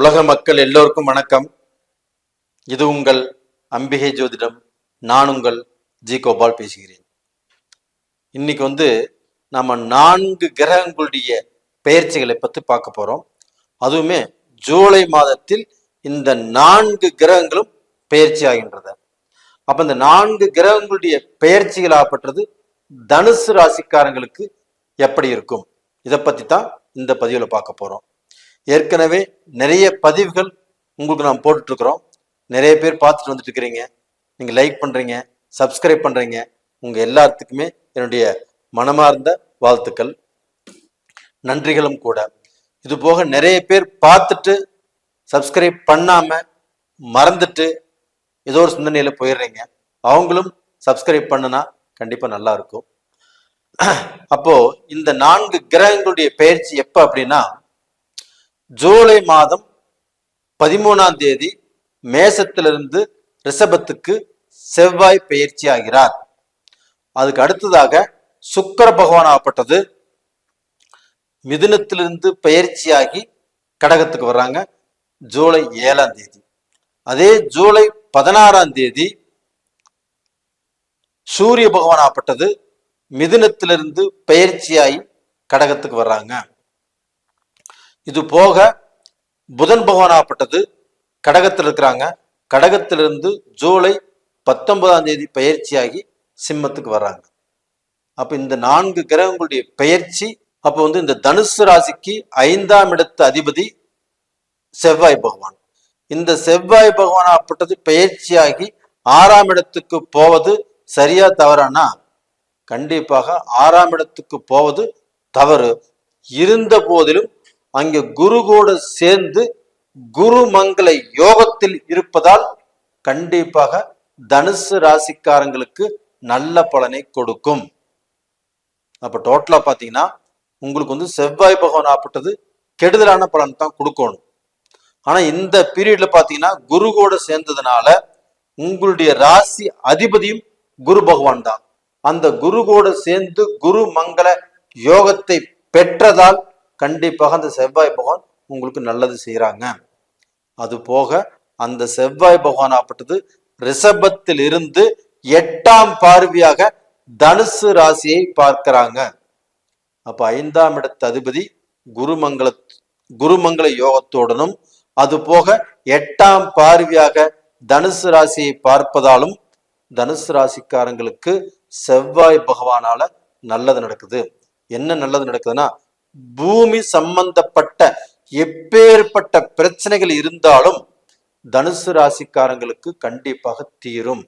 உலக மக்கள் எல்லோருக்கும் வணக்கம். இது உங்கள் அம்பிகை ஜோதிடம். நான் உங்கள் ஜி கோபால் பேசுகிறேன். இன்னைக்கு வந்து நம்ம நான்கு கிரகங்களுடைய பெயர்ச்சிகளை பற்றி பார்க்க போகிறோம் அதுவுமே ஜூலை மாதத்தில் இந்த நான்கு கிரகங்களும் பெயர்ச்சி ஆகின்றது அப்போ இந்த நான்கு கிரகங்களுடைய பெயர்ச்சிகளாகப்பட்டது தனுசு ராசிக்காரங்களுக்கு எப்படி இருக்கும்? இதை பற்றி தான் இந்த பதிவில் பார்க்க போகிறோம் ஏற்கனவே நிறைய பதிவுகள் உங்களுக்கு நான் போட்டுட்ருக்குறோம். நிறைய பேர் பார்த்துட்டு வந்துட்டு இருக்கிறீங்க லைக் பண்ணுறீங்க சப்ஸ்கிரைப் பண்ணுறீங்க உங்கள் எல்லாத்துக்குமே என்னுடைய மனமார்ந்த வாழ்த்துக்கள். நன்றிகளும் கூட. இது போக நிறைய பேர் பார்த்துட்டு சப்ஸ்கிரைப் பண்ணாமல் மறந்துட்டு ஏதோ ஒரு சிந்தனையில் போயிடுறீங்க. அவங்களும் சப்ஸ்கிரைப் பண்ணுனா கண்டிப்பாக நல்லா இருக்கும். அப்போ இந்த நான்கு கிரகங்களுடைய பயிற்சி எப்போ அப்படின்னா ஜூலை மாதம் பதிமூணாம் தேதி மேசத்திலிருந்து ரிஷபத்துக்கு செவ்வாய் பயிற்சி ஆகிறார் அதுக்கு அடுத்ததாக சுக்கர பகவான் ஆகப்பட்டது. மிதுனத்திலிருந்து பயிற்சியாகி கடகத்துக்கு வர்றாங்க. ஜூலை ஏழாம் தேதி. அதே ஜூலை பதினாறாம் தேதி சூரிய பகவான் ஆகப்பட்டது. மிதுனத்திலிருந்து பயிற்சியாகி கடகத்துக்கு வர்றாங்க. இது போக புதன் பகவானாகப்பட்டது கடகத்தில் இருக்கிறாங்க. கடகத்திலிருந்து ஜூலை பத்தொன்பதாம் தேதி பயிற்சியாகி சிம்மத்துக்கு வர்றாங்க. அப்போ இந்த நான்கு கிரகங்களுடைய பெயர்ச்சி அப்போ வந்து இந்த தனுசு ராசிக்கு ஐந்தாம் இடத்து அதிபதி செவ்வாய் பகவான். இந்த செவ்வாய் பகவானாகப்பட்டது பயிற்சியாகி ஆறாம் இடத்துக்கு போவது சரியா தவறானா? கண்டிப்பாக ஆறாம் இடத்துக்கு போவது தவறு. இருந்த போதிலும் அங்கே குரு கூட சேர்ந்து குரு மங்கள யோகத்தில் இருப்பதால் கண்டிப்பாக தனுசு ராசிக்காரங்களுக்கு நல்ல பலனை கொடுக்கும். அப்ப டோட்டலா பாத்தீங்கன்னா உங்களுக்கு வந்து செவ்வாய் பகவான் ஆப்பட்டது கெடுதலான பலன் தான் கொடுக்கணும். ஆனா இந்த பீரியட்ல பாத்தீங்கன்னா குரு கூட சேர்ந்ததுனால உங்களுடைய ராசி அதிபதியும் குரு பகவான் தான். அந்த குரு கூட சேர்ந்து குரு மங்கள யோகத்தை பெற்றதால் கண்டிப்பாக அந்த செவ்வாய் பகவான் உங்களுக்கு நல்லது செய்யறாங்க அது போக அந்த செவ்வாய் பகவான் ஆப்பட்டது ரிஷபத்தில் இருந்து எட்டாம் பார்வையாக தனுசு ராசியை பார்க்கிறாங்க. அப்ப ஐந்தாம் இடத்து அதிபதி குருமங்கள குருமங்கள யோகத்துடனும் அது போக எட்டாம் பார்வையாக தனுசு ராசியை பார்ப்பதாலும் தனுசு ராசிக்காரங்களுக்கு செவ்வாய் பகவானால நல்லது நடக்குது. என்ன நல்லது நடக்குதுன்னா பூமி சம்பந்தப்பட்ட எப்பேற்பட்ட பிரச்சனைகள் இருந்தாலும் தனுசு ராசிக்காரங்களுக்கு கண்டிப்பாக தீரும்.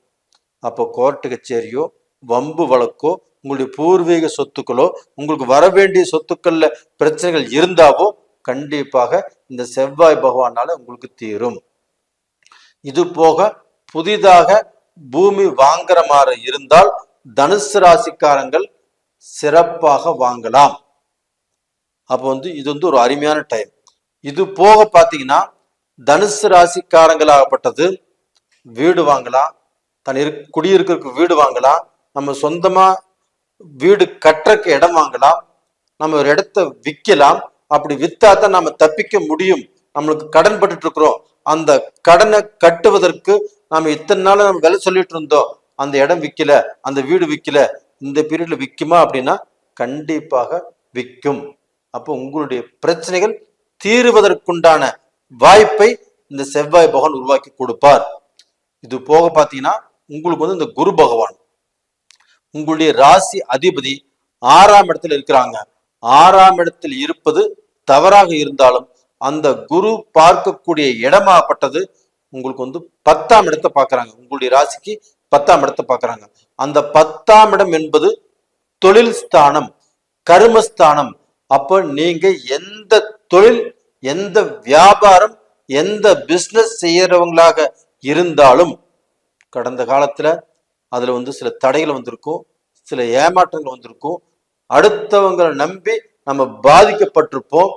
அப்போ கோர்ட்டு கச்சேரியோ வம்பு வழக்கோ உங்களுடைய பூர்வீக சொத்துக்களோ உங்களுக்கு வர வேண்டிய சொத்துக்கள்ல பிரச்சனைகள் இருந்தாவோ கண்டிப்பாக இந்த செவ்வாய் பகவானால உங்களுக்கு தீரும். இது போக புதிதாக பூமி வாங்குற மாதிரி இருந்தால் தனுசு ராசிக்காரங்கள் சிறப்பாக வாங்கலாம். அப்போ வந்து இது வந்து ஒரு அருமையான டைம் இது போக பார்த்தீங்கன்னா தனுசு ராசிக்காரங்களாகப்பட்டது வீடு வாங்கலாம். தன் இரு குடியிருக்கிறதுக்கு வீடு வாங்கலாம். நம்ம சொந்தமாக வீடு கட்டுறக்கு இடம் வாங்கலாம். நம்ம ஒரு இடத்த விற்கலாம் அப்படி விற்றா தான் நம்ம தப்பிக்க முடியும். நம்மளுக்கு கடன் பட்டுட்டு இருக்கிறோம் அந்த கடனை கட்டுவதற்கு நம்ம இத்தனை நாள் நம்ம விலை சொல்லிட்டு இருந்தோம். அந்த இடம் விற்கல அந்த வீடு விற்கல இந்த பீரியட்ல விற்குமா அப்படின்னா கண்டிப்பாக விற்கும் அப்போ உங்களுடைய பிரச்சனைகள் தீருவதற்குண்டான வாய்ப்பை இந்த செவ்வாய் பகவான் உருவாக்கி கொடுப்பார். இது போக பார்த்தீங்கன்னா உங்களுக்கு வந்து இந்த குரு பகவான் உங்களுடைய ராசி அதிபதி ஆறாம் இடத்துல இருக்கிறாங்க. ஆறாம் இடத்தில் இருப்பது தவறாக இருந்தாலும் அந்த குரு பார்க்கக்கூடிய இடமாப்பட்டது உங்களுக்கு வந்து பத்தாம் இடத்தை பார்க்கறாங்க. உங்களுடைய ராசிக்கு பத்தாம் இடத்தை பார்க்குறாங்க. அந்த பத்தாம் இடம் என்பது தொழில் ஸ்தானம் கர்மஸ்தானம் அப்ப நீங்க எந்த தொழில் எந்த வியாபாரம் எந்த பிஸ்னஸ் செய்யறவங்களாக இருந்தாலும் கடந்த காலத்துல அதுல வந்து சில தடைகள் வந்திருக்கும் சில ஏமாற்றங்கள் வந்திருக்கும் அடுத்தவங்களை நம்பி நம்ம பாதிக்கப்பட்டிருப்போம்.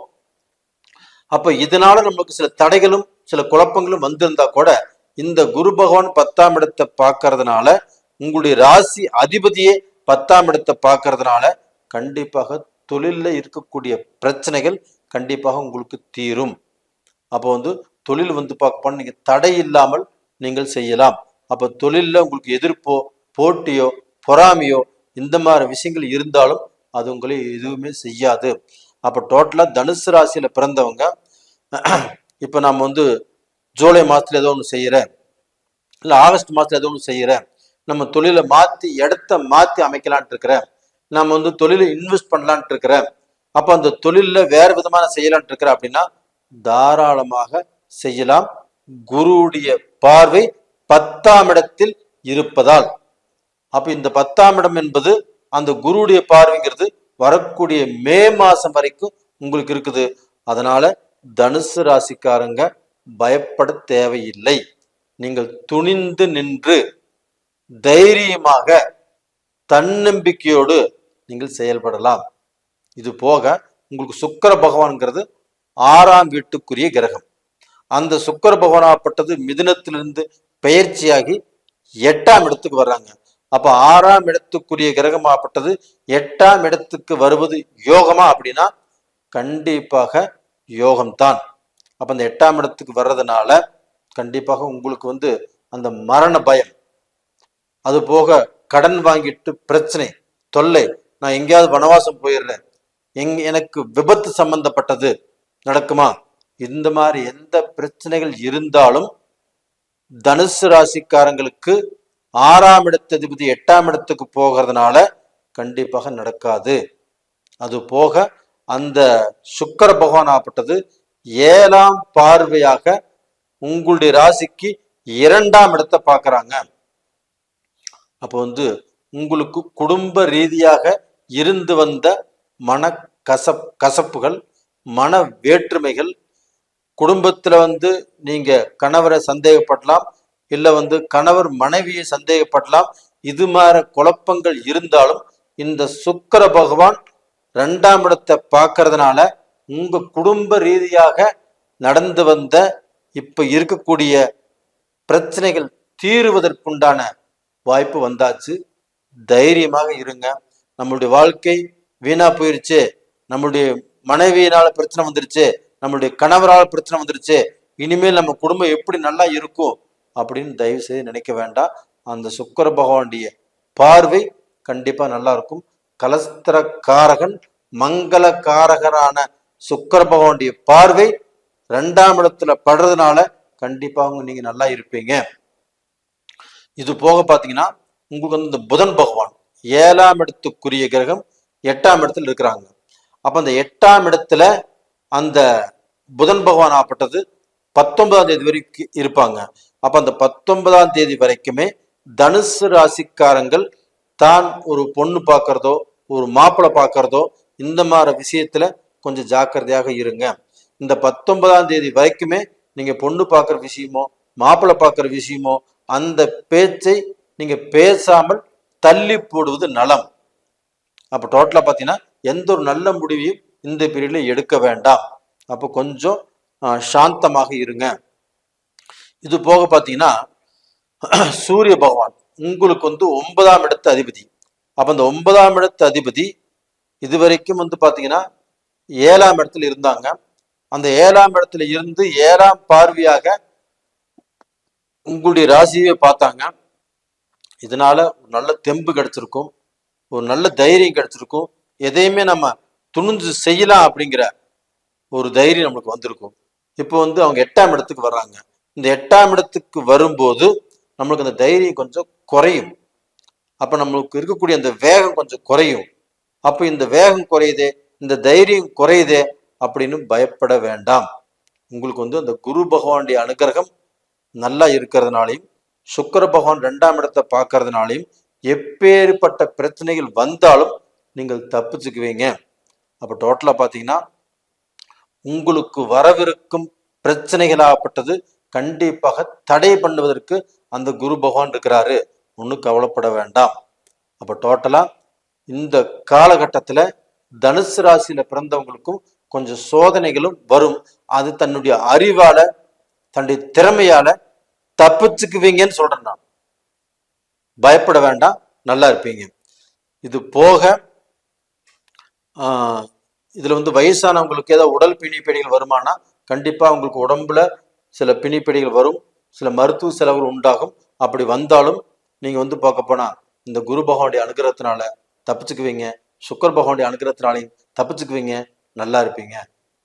அப்ப இதனால நமக்கு சில தடைகளும் சில குழப்பங்களும் வந்திருந்தா கூட இந்த குரு பகவான் பத்தாம் இடத்தை பார்க்கறதுனால உங்களுடைய ராசி அதிபதியே பத்தாம் இடத்தை பார்க்கறதுனால கண்டிப்பாக தொழிலில் இருக்கக்கூடிய பிரச்சனைகள் கண்டிப்பாக உங்களுக்கு தீரும். அப்போ வந்து தொழில் வந்து பார்க்க நீங்கள் தடை இல்லாமல் நீங்கள் செய்யலாம். அப்போ தொழிலில் உங்களுக்கு எதிர்ப்போ போட்டியோ பொறாமையோ இந்த மாதிரி விஷயங்கள் இருந்தாலும் அது உங்களை எதுவுமே செய்யாது. அப்போ டோட்டலாக தனுசு ராசியில் பிறந்தவங்க இப்போ நம்ம வந்து ஜூலை மாதத்தில் ஏதோ ஒன்று செய்கிறேன் இல்லை ஆகஸ்ட் மாதத்தில் ஏதோ ஒன்று செய்கிறேன் நம்ம தொழிலை மாற்றி இடத்த மாற்றி அமைக்கலான்ட்டு இருக்கிறேன். நம்ம வந்து தொழிலை இன்வெஸ்ட் பண்ணலான்ட்டு இருக்கிறேன். அப்போ அந்த தொழிலில் வேறு விதமான செய்யலான்ட்டு இருக்கிறேன் அப்படின்னா தாராளமாக செய்யலாம். குருவுடைய பார்வை பத்தாம் இடத்தில் இருப்பதால். அப்ப இந்த பத்தாம் இடம் என்பது அந்த குருவுடைய பார்வைங்கிறது வரக்கூடிய மே மாசம் வரைக்கும் உங்களுக்கு இருக்குது. அதனால தனுசு ராசிக்காரங்க பயப்பட தேவையில்லை. நீங்கள் துணிந்து நின்று தைரியமாக தன்னம்பிக்கையோடு நீங்கள் செயல்படலாம். இது போக உங்களுக்கு சுக்கிர பகவான்ங்கிறது ஆறாம் வீட்டுக்குரிய கிரகம். அந்த சுக்கிர பகவானாப்பட்டது மிதுனத்திலிருந்து பயிற்சியாகி எட்டாம் இடத்துக்கு வர்றாங்க. அப்ப ஆறாம் இடத்துக்குரிய கிரகமாகப்பட்டது எட்டாம் இடத்துக்கு வருவது யோகமா அப்படின்னா கண்டிப்பாக யோகம்தான். அப்ப அந்த எட்டாம் இடத்துக்கு வர்றதுனால கண்டிப்பாக உங்களுக்கு வந்து அந்த மரண பயம். அது போக கடன் வாங்கிட்டு பிரச்சனை தொல்லை நான் எங்கேயாவது வனவாசம் போயிடுறேன். எங் எனக்கு விபத்து சம்பந்தப்பட்டது நடக்குமா? இந்த மாதிரி எந்த பிரச்சனைகள் இருந்தாலும் தனுசு ராசிக்காரங்களுக்கு ஆறாம் இடத்ததிபதி எட்டாம் இடத்துக்கு போகிறதுனால கண்டிப்பாக நடக்காது. அது போக அந்த சுக்கர பகவான் ஆப்பட்டது ஏழாம் பார்வையாக உங்களுடைய ராசிக்கு இரண்டாம் இடத்தை பார்க்குறாங்க. அப்போ வந்து உங்களுக்கு குடும்ப ரீதியாக இருந்து வந்த மன கசப் கசப்புகள் மன வேற்றுமைகள் குடும்பத்தில் வந்து நீங்கள் கணவரை சந்தேகப்படலாம் இல்லை வந்து கணவர் மனைவியை சந்தேகப்படலாம் இது மாதிரி குழப்பங்கள் இருந்தாலும் இந்த சுக்கர பகவான் ரெண்டாம் இடத்தை பார்க்கறதுனால உங்கள் குடும்ப ரீதியாக நடந்து வந்த இப்போ இருக்கக்கூடிய பிரச்சனைகள் தீருவதற்குண்டான வாய்ப்பு வந்தாச்சு. தைரியமாக இருங்க. நம்மளுடைய வாழ்க்கை வீணா போயிருச்சு. நம்மளுடைய மனைவியினால பிரச்சனை வந்துருச்சு. நம்மளுடைய கணவரால் பிரச்சனை வந்துருச்சு. இனிமேல் நம்ம குடும்பம் எப்படி நல்லா இருக்கும் அப்படின்னு தயவு செய்து நினைக்க வேண்டாம். அந்த சுக்கர பகவானுடைய பார்வை கண்டிப்பா நல்லா இருக்கும். கலஸ்திரக்காரகன் காரகன் மங்கள காரகரான பகவானுடைய பார்வை ரெண்டாம் இடத்துல படுறதுனால கண்டிப்பா அவங்க நீங்க நல்லா இருப்பீங்க. இது போக பாத்தீங்கன்னா உங்களுக்கு வந்து இந்த புதன் பகவான் ஏழாம் இடத்துக்குரிய கிரகம் எட்டாம் இடத்துல இருக்கிறாங்க. அப்போ அந்த எட்டாம் இடத்துல அந்த புதன் பகவான் ஆப்பட்டது பத்தொன்பதாம் தேதி வரைக்கும் இருப்பாங்க. அப்போ அந்த பத்தொன்பதாம் தேதி வரைக்குமே தனுசு ராசிக்காரங்கள் தான் ஒரு பொண்ணு பார்க்கறதோ ஒரு மாப்பிள்ளை பார்க்கறதோ இந்த மாதிரி விஷயத்துல கொஞ்சம் ஜாக்கிரதையாக இருங்க. இந்த பத்தொன்பதாம் தேதி வரைக்குமே நீங்க பொண்ணு பார்க்குற விஷயமோ மாப்பிள்ளை பார்க்குற விஷயமோ அந்த பேச்சை நீங்க பேசாமல் தள்ளி போடுவது நலம். அப்போ டோட்டலா பார்த்தீங்கன்னா எந்த ஒரு நல்ல முடிவையும் இந்த பீரியடில் எடுக்க வேண்டாம். அப்போ கொஞ்சம் ஆஹ், சாந்தமாக இருங்க. இது போக பார்த்தீங்கன்னா சூரிய பகவான் உங்களுக்கு வந்து ஒன்பதாம் இடத்து அதிபதி. அப்ப அந்த ஒன்பதாம் இடத்து அதிபதி இதுவரைக்கும் வந்து பாத்தீங்கன்னா ஏழாம் இடத்துல இருந்தாங்க. அந்த ஏழாம் இடத்துல இருந்து ஏழாம் பார்வையாக உங்களுடைய ராசியை பார்த்தாங்க. இதனால ஒரு நல்ல தெம்பு கிடைச்சிருக்கும். ஒரு நல்ல தைரியம் கிடைச்சிருக்கும். எதையுமே நம்ம துணிஞ்சு செய்யலாம் அப்படிங்கிற ஒரு தைரியம் நம்மளுக்கு வந்திருக்கும். இப்போ வந்து அவங்க எட்டாம் இடத்துக்கு வர்றாங்க. இந்த எட்டாம் இடத்துக்கு வரும்போது நம்மளுக்கு அந்த தைரியம் கொஞ்சம் குறையும். அப்போ நம்மளுக்கு இருக்கக்கூடிய அந்த வேகம் கொஞ்சம் குறையும். அப்போ இந்த வேகம் குறையுதே இந்த தைரியம் குறையுதே அப்படின்னு பயப்பட வேண்டாம். உங்களுக்கு வந்து அந்த குரு பகவானுடைய அனுகிரகம் நல்லா இருக்கிறதுனாலையும் சுக்கர பகவான் ரெண்டாம் இடத்தை பார்க்கறதுனாலையும் எப்பேற்பட்ட பிரச்சனைகள் வந்தாலும் நீங்கள் தப்பிச்சுக்குவீங்க. அப்ப டோட்டலா பாத்தீங்கன்னா உங்களுக்கு வரவிருக்கும் பிரச்சனைகளாகப்பட்டது கண்டிப்பாக தடை பண்ணுவதற்கு அந்த குரு பகவான் இருக்கிறாரு. ஒன்றும் கவலைப்பட வேண்டாம். அப்ப டோட்டலா இந்த காலகட்டத்துல தனுசு ராசியில பிறந்தவங்களுக்கும் கொஞ்சம் சோதனைகளும் வரும். அது தன்னுடைய அறிவால தன்னுடைய திறமையால தப்பிச்சுக்குவீங்கன்னு சொல்றேன் நான். பயப்பட வேண்டாம் நல்லா இருப்பீங்க. இது போக இதில் இதுல வந்து வயசானவங்களுக்கு ஏதாவது உடல் பிணி வருமானா கண்டிப்பா உங்களுக்கு உடம்புல சில பிணிப்பெடிகள் வரும் சில மருத்துவ செலவுகள் உண்டாகும். அப்படி வந்தாலும் நீங்க வந்து பார்க்க போனா இந்த குரு பகவானுடைய அனுகிரகத்தினால தப்பிச்சுக்குவீங்க சுக்கர் பகவானுடைய அனுகிரகத்தினாலையும் தப்பிச்சுக்குவீங்க நல்லா இருப்பீங்க.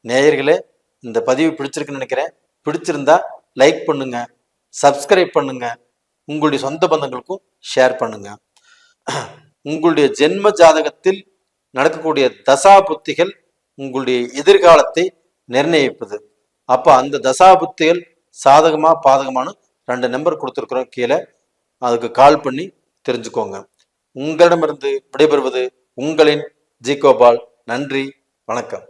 நேயர்களே இந்த பதிவு பிடிச்சிருக்குன்னு நினைக்கிறேன். பிடிச்சிருந்தா லைக் பண்ணுங்க. சப்ஸ்கிரைப் பண்ணுங்க. உங்களுடைய சொந்த பந்தங்களுக்கும் ஷேர் பண்ணுங்க. உங்களுடைய ஜென்ம ஜாதகத்தில் நடக்கக்கூடிய தசா புத்திகள் உங்களுடைய எதிர்காலத்தை நிர்ணயிப்பது. அப்ப அந்த தசா புத்திகள் சாதகமா பாதகமானு ரெண்டு நம்பர் கொடுத்துருக்குறோம் கீழே. அதுக்கு கால் பண்ணி தெரிஞ்சுக்கோங்க. உங்களிடமிருந்து விடைபெறுவது உங்களின் ஜி கோபால். நன்றி வணக்கம்.